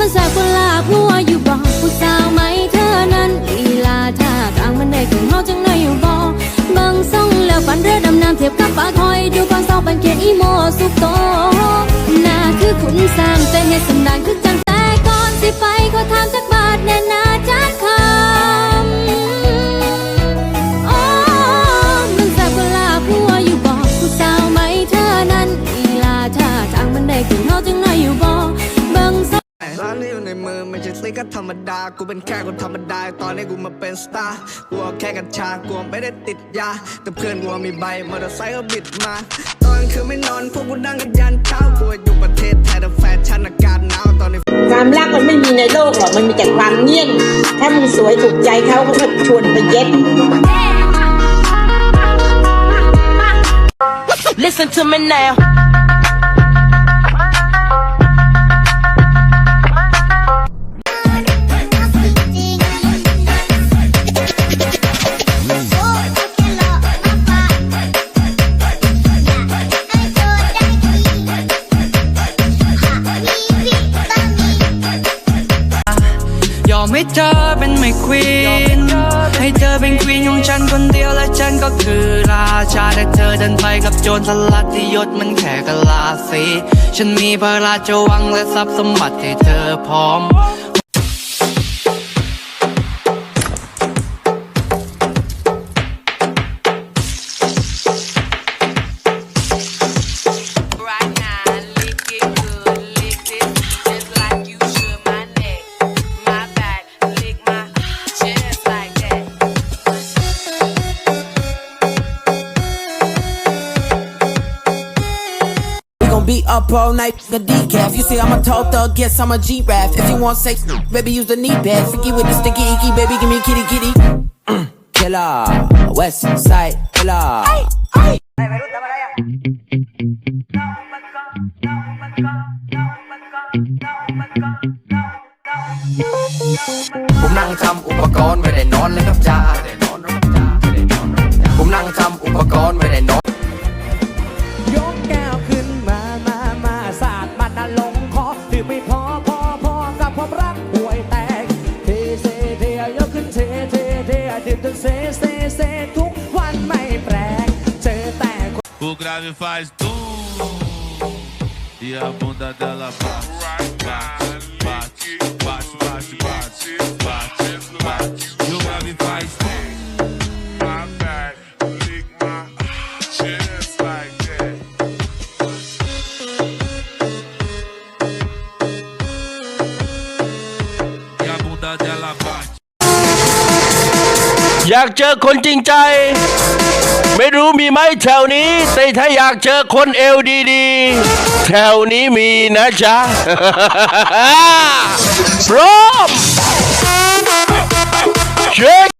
มันแสบกว่าลาบหัวอยู่บ่ผู้สาวไหมเธอนั้นลีลาท่าทางมันได้ถึงเฮาจังเลยอยู่บ่เบิ่งซ่งแล้วปันเรือดำน้ำเทียบกับปลาคอย ดูความเศร้าเปันเขียนอีโมสุกโต มือไม่ใช่สลิกก็ธรรมดา กูเป็นแค่คนธรรมดา ตอนนี้กูมาเป็นสตาร์กูเอาแค่กัญชา กูไม่ได้ติดยา แต่เพื่อนกูมีใบมอเตอร์ไซค์ก็บิดมา ตอนคืนไม่นอน พวกกูนั่งกันยันเช้ากูอยู่ประเทศไทยแต่แฟชั่นอากาศหนาวตอนนี้ความรักมันไม่มีในโลกหรอก มันมีแต่ความเงียบถ้ามึงสวยถูกใจเขาเขาก็ชวนไปเย็ด Listen to me now. ให้เธอเป็นไม่ควีนให้เธอเป็นควีนของฉันคนเดียวและฉันก็คือราชาแต่เธอเดินไปกับโจรสลัดที่ยศมันแค่กะลาสีฉันมีพระราชวังและทรัพย์สมบัติให้เธอพร้อม be up all night, the decaf. You say I'm a tall thug, yes, I'm a G-Rap. If you want sex, baby, use the knee pad. Freaky with the sticky icky, baby, give me kitty kitty. Mm, killer, West Side Killer. ผมนั่งทำอุปกรณ์ไม่ได้นอนเลยครับจ้าไม่ได้นอนหรอกจ้าไม่ได้นอนหรอกจ้าผมนั่งทำอุปกรณ์ไม่ได้นอน O grave faz tum e a bunda dela bate, bate, bate, bate, bate, bate, bate, bate. E o grave faz tum. My back, lick ไม่รู้มีไหมแถวนี้ แต่ถ้าอยากเจอคนเอวดีๆ แถวนี้มีนะจ๊ะ พร้อมเช็ค